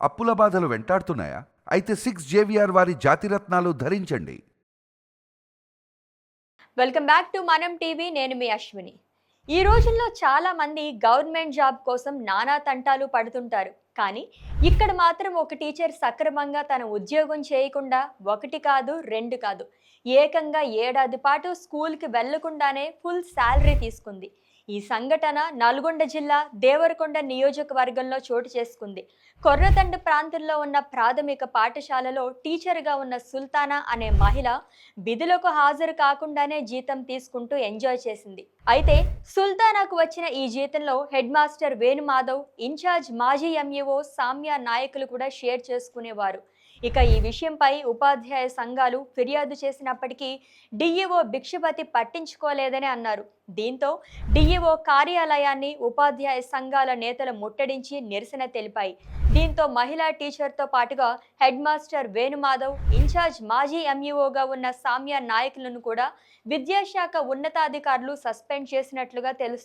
అప్పుల బాధలు వెంటాడుతున్నాయా? అయితే సిక్స్ జేవిఆర్ వారి జాతిరత్నాలు ధరించండి. Welcome back to Manam TV. నేను మీ అశ్విని. ఈ రోజుల్లో చాలా మంది గవర్నమెంట్ జాబ్ కోసం నానా తంటాలు పడుతుంటారు. కానీ ఇక్కడ మాత్రం ఒక టీచర్ సక్రమంగా తన ఉద్యోగం చేయకుండా ఒకటి కాదు రెండు కాదు. ఏకంగా ఏడాది పాటు స్కూల్కి వెళ్ళకుండానే ఫుల్ శాలరీ తీసుకుంది. ఈ సంఘటన నల్గొండ జిల్లా దేవరకొండ నియోజకవర్గంలో చోటు చేసుకుంది. కొర్రతండ ప్రాంతంలో ఉన్న ప్రాథమిక పాఠశాలలో టీచర్గా ఉన్న సుల్తానా అనే మహిళ విధులకు హాజరు కాకుండానే జీతం తీసుకుంటూ ఎంజాయ్ చేసింది. అయితే సుల్తానాకు వచ్చిన ఈ జీతంలో హెడ్ మాస్టర్ వేణుమాధవ్ ఇన్ఛార్జ్ మాజీ ఎంఈఓ సామ్య నాయకులు కూడా షేర్ చేసుకునేవారు. ఇక ఈ విషయంపై ఉపాధ్యాయ సంఘాలు ఫిర్యాదు చేసినప్పటికీ డిఈఓ భిక్షపతి పట్టించుకోలేదని అన్నారు. దీంతో డిఈఓ కార్యాలయాన్ని ఉపాధ్యాయ సంఘాల నేతలు ముట్టడించి నిరసన తెలిపాయి. దీంతో మహిళా టీచర్తో పాటుగా హెడ్ మాస్టర్ వేణుమాధవ్ ఇన్ఛార్జ్ మాజీ ఎంఈఓగా ఉన్న సామ్య నాయకులను కూడా విద్యాశాఖ ఉన్నతాధికారులు సస్పెండ్ చేసినట్లుగా తెలుస్తుంది